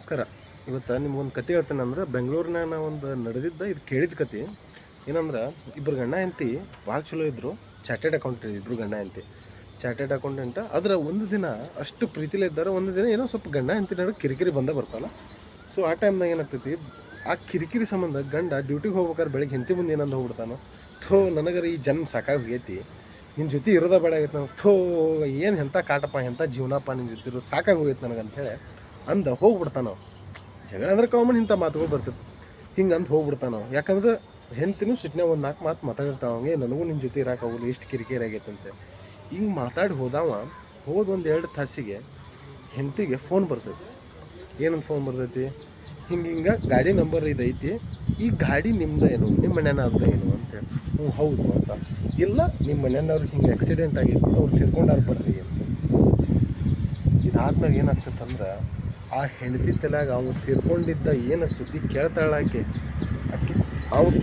ನಮಸ್ಕಾರ. ಇವತ್ತು ನಿಮ್ಗೊಂದು ಕತೆ ಹೇಳ್ತೇನೆ ಅಂದ್ರೆ ನಾ ಒಂದು ನಡೆದಿದ್ದ ಇದು ಕೇಳಿದ ಕತೆ. ಏನಂದ್ರೆ ಇಬ್ಬರು ಗಂಡ ಹೆಂಡತಿ ಭಾಳ ಚಲೋ ಇದ್ದರು ಚಾರ್ಟೆಡ್ ಅಕೌಂಟ್ ಇಬ್ಬರು ಗಂಡ ಹೆಂಡತಿ. ಚಾರ್ಟೆಡ್ ಅಕೌಂಟೆಂಟ್, ಆದ್ರೆ ಒಂದು ದಿನ ಅಷ್ಟು ಪ್ರೀತಿಲೇ ಇದ್ದಾರೆ. ಒಂದು ದಿನ ಏನೋ ಸ್ವಲ್ಪ ಗಂಡ ಹೆಂಡತಿ ನಡುವೆ ಕಿರಿಕಿರಿ ಬಂದ ಬರ್ತಲ್ಲ ಸೊ ಆ ಟೈಮ್ದಾಗ ಏನಾಗ್ತೈತಿ, ಆ ಕಿರಿಕಿರಿ ಸಂಬಂಧ ಗಂಡ ಡ್ಯೂಟಿಗೆ ಹೋಗ್ಬೇಕಾದ್ರೆ ಬೆಳಿಗ್ಗೆ ಹೆಂಡತಿ ಮುಂದೆ ಏನಂದು ಹೋಗ್ಬಿಡ್ತಾನೋ. ಥೋ, ನನಗರ ಈ ಜನ್ಮ ಸಾಕಾಗಿ ಹೋಗೈತಿ ನಿನ್ನ ಜೊತೆ ಇರೋದ ಬೇಡ ಆಗೈತೆ ನಂಗೆ. ಥೋ, ಏನು ಎಂಥ ಕಾಟಪ್ಪ ಎಂಥ ಜೀವನಪ್ಪ ನಿನ್ನ ಜೊತೆ ಇರೋ ಸಾಕಾಗಿ ಹೋಗೈತೆ ನನಗಂತೇಳಿ. ಅಂದ ಹೋಗ್ಬಿಡ್ತಾನ ಜಗಳ ಅಂದ್ರೆ ಕಾಮನ್ ಇಂಥ ಮಾತುಗಳು ಬರ್ತಿತ್ತು. ಹಿಂಗೆ ಅಂದ್ ಹೋಗ್ಬಿಡ್ತಾನ ಯಾಕಂದ್ರೆ ಹೆಂಡ್ತಿನೂ ಸಿಟ್ನಾಗ ಒಂದು ನಾಲ್ಕು ಮಾತು ಮಾತಾಡಿರ್ತಾವ ಹಂಗೆ ನನಗೂ ನಿಮ್ಮ ಜೊತೆ ಇರೋಕ್ಕಾಗಲ್ಲ ಎಷ್ಟು ಕಿರಿಕಿರಿ ಆಗೈತೆ ಅಂತ. ಹಿಂಗೆ ಮಾತಾಡಿ ಹೋದವ, ಹೋದ ಒಂದು ಎರಡು ತಾಸಿಗೆ ಹೆಂಡ್ತಿಗೆ ಫೋನ್ ಬರ್ತೈತಿ. ಏನಂತ ಫೋನ್ ಬರ್ತೈತಿ? ಹಿಂಗೆ ಹಿಂಗೆ ಗಾಡಿ ನಂಬರ್ ಇದೈತಿ. ಈ ಗಾಡಿ ನಿಮ್ದು ಏನು? ನಿಮ್ಮ ಮನೆಯವ್ರದ್ದು ಏನು ಅಂತೇಳಿ ಹ್ಞೂ, ಹೌದು ಅಂತ. ಇಲ್ಲ ನಿಮ್ಮ ಮನೆಯವ್ರಿಗೆ ಹಿಂಗೆ ಆಕ್ಸಿಡೆಂಟ್ ಆಗಿತ್ತು ಅವ್ರು ತಿರ್ಕೊಂಡಾರ ಬರ್ರಿ ಅಂತ. ಇದಾದ್ಮೇಲೆ ಏನಾಗ್ತೈತಂದ್ರೆ ಆ ಹೆಂಡತಿ ತಲೆಯಾಗ ಅವ್ನು ತೀರ್ಕೊಂಡಿದ್ದ ಏನು ಸುದ್ದಿ ಕೇಳ್ತಾಳಾಕೆ ಅಕ್ಕಿ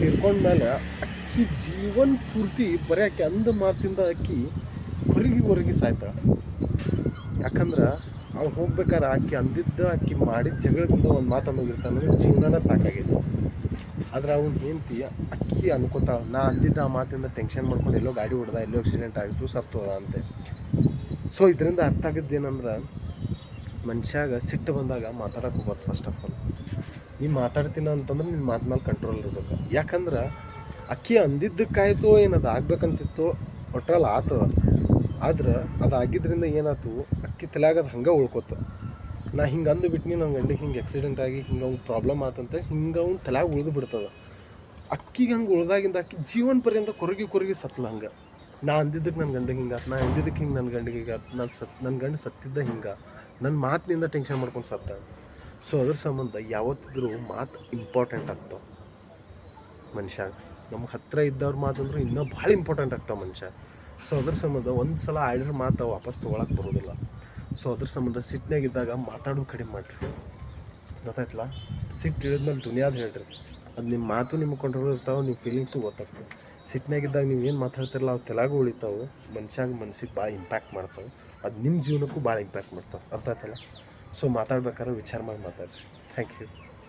ತೀರ್ಕೊಂಡ ಮೇಲೆ ಅಕ್ಕಿ ಜೀವನ ಪೂರ್ತಿ ಬರೀ ಆಕೆ ಅಂದ ಮಾತಿಂದ ಅಕ್ಕಿ ಹೊರಗಿ ಹೊರಗಿ ಸಾಯ್ತಾಳೆ. ಯಾಕಂದ್ರೆ ಅವ್ನು ಹೋಗ್ಬೇಕಾದ್ರೆ ಆಕಿ ಅಂದಿದ್ದ ಅಕ್ಕಿ ಮಾಡಿದ ಜಗಳದಿಂದ ಒಂದು ಮಾತು ಅನ್ನೋಗಿರ್ತಾನೆ ಜೀವನನ ಸಾಕಾಗೈತಿ. ಆದ್ರೆ ಅವ್ನು ಹೆಂಡತಿ ಅಕ್ಕಿ ಅನ್ಕೋತಾಳೆ, ನಾ ಅಂದಿದ್ದ ಆ ಮಾತಿಂದ ಟೆನ್ಷನ್ ಮಾಡ್ಕೊಂಡು ಎಲ್ಲೋ ಗಾಡಿ ಹೊಡೆದ ಎಲ್ಲೋ ಆಕ್ಸಿಡೆಂಟ್ ಆಗಿತ್ತು ಸತ್ತೋದ ಅಂತೆ. ಸೊ ಇದರಿಂದ ಅರ್ಥ ಆಗಿದ್ದೇನಂದ್ರೆ ಮನುಷ್ಯಾಗ ಸಿಟ್ಟು ಬಂದಾಗ ಮಾತಾಡಕ್ಕೆ ಹೋಗ್ಬಾರ್ದು ಫಸ್ಟ್ ಆಫ್ ಆಲ್ ನೀ ಮಾತಾಡ್ತೀನ ಅಂತಂದ್ರೆ ನಿನ್ನ ಮಾತು ಮೇಲೆ ಕಂಟ್ರೋಲ್ ಇರ್ಬೇಕು. ಯಾಕಂದ್ರೆ ಅಕ್ಕಿ ಅಂದಿದ್ದಕ್ಕಾಯ್ತು ಏನದು ಆಗ್ಬೇಕಂತಿತ್ತು ಒಟ್ರಲ್ಲಿ ಆತದ. ಆದ್ರೆ ಅದು ಆಗಿದ್ರಿಂದ ಏನಾಯ್ತು ಅಕ್ಕಿ ತಲೆಯಾಗ ಅದು ಹಂಗೆ ಉಳ್ಕೋತ. ನಾ ಹಿಂಗೆ ಅಂದು ಬಿಟ್ನಿ ನನ್ನ ಗಂಡಿಗೆ ಹಿಂಗೆ ಆಕ್ಸಿಡೆಂಟ್ ಆಗಿ ಹಿಂಗೆ ಅವ್ನು ಪ್ರಾಬ್ಲಮ್ ಆತಂತ, ಹಿಂಗೆ ಅವ್ನು ತಲೆಯಾಗ ಉಳಿದು ಬಿಡ್ತದ. ಅಕ್ಕಿಗೆ ಹಂಗೆ ಉಳ್ದಾಗಿಂದ ಅಕ್ಕಿ ಜೀವನ ಪರ್ಯಂತ ಕೊರಗಿ ಕೊರಗಿ ಸತ್ಲ ಹಂಗೆ. ನಾ ಅಂದಿದ್ದಕ್ಕೆ ನನ್ನ ಗಂಡಿಗೆ ಹಿಂಗೆ ನಾ ಅಂದಿದ್ದಕ್ಕೆ ಹಿಂಗೆ ನನ್ನ ಗಂಡಿಗೆ ಹಿಂಗೆ ನಾನು ಸತ್ ನನ್ನ ಗಂಡು ಸತ್ತಿದ್ದ ಹಿಂಗೆ ನನ್ನ ಮಾತಿನಿಂದ ಟೆನ್ಷನ್ ಮಾಡ್ಕೊಂಡು ಸತ್ತ. ಸೊ ಅದ್ರ ಸಂಬಂಧ ಯಾವತ್ತಿದ್ರೂ ಮಾತು ಇಂಪಾರ್ಟೆಂಟ್ ಆಗ್ತಾವೆ. ಮನುಷ್ಯ, ನಮ್ಗೆ ಹತ್ತಿರ ಇದ್ದವ್ರ ಮಾತಂದ್ರೆ ಇನ್ನೂ ಭಾಳ ಇಂಪಾರ್ಟೆಂಟ್ ಆಗ್ತಾವೆ ಮನುಷ್ಯ. ಸೊ ಅದ್ರ ಸಂಬಂಧ ಒಂದು ಸಲ ಆಡಿರೋ ಮಾತು ವಾಪಸ್ ತೊಗೊಳಕ್ಕೆ ಬರೋದಿಲ್ಲ. ಸೊ ಅದ್ರ ಸಂಬಂಧ ಸಿಟ್ಟಿನಾಗಿದ್ದಾಗ ಮಾತಾಡೋದು ಕಡಿಮೆ ಮಾಡಿರಿ. ಗೊತ್ತಾಯ್ತಲ್ಲ? ಸಿಟ್ಟು ಇಳಿದ್ಮೇಲೆ ದುನಿಯಾದ ಹೇಳ್ರಿ. ಅದು ನಿಮ್ಮ ಮಾತು ನಿಮ್ಮ ಕಂಟ್ರೋಲ್ ಇರ್ತಾವೆ ನಿಮ್ಮ ಫೀಲಿಂಗ್ಸು ಗೊತ್ತಾಗ್ತವೆ. ಸಿಟ್ಟಿನಾಗಿದ್ದಾಗ ನೀವು ಏನು ಮಾತಾಡ್ತಿರಲ್ಲ ಅವು ತಲೆಗೂ ಉಳಿತಾವೆ. ಮನುಷ್ಯಾಗ ಮನಸ್ಸಿಗೆ ಭಾಳ ಇಂಪ್ಯಾಕ್ಟ್ ಮಾಡ್ತಾವೆ. ಅದು ನಿಮ್ಮ ಜೀವನಕ್ಕೂ ಭಾಳ ಇಂಪ್ಯಾಕ್ಟ್ ಮಾಡ್ತಾವೆ. ಅರ್ಥ ಆಯ್ತಲ್ಲ? ಸೊ ಮಾತಾಡ್ಬೇಕಾದ್ರೆ ವಿಚಾರ ಮಾಡಿ ಮಾತಾಡ್ರಿ. Thank you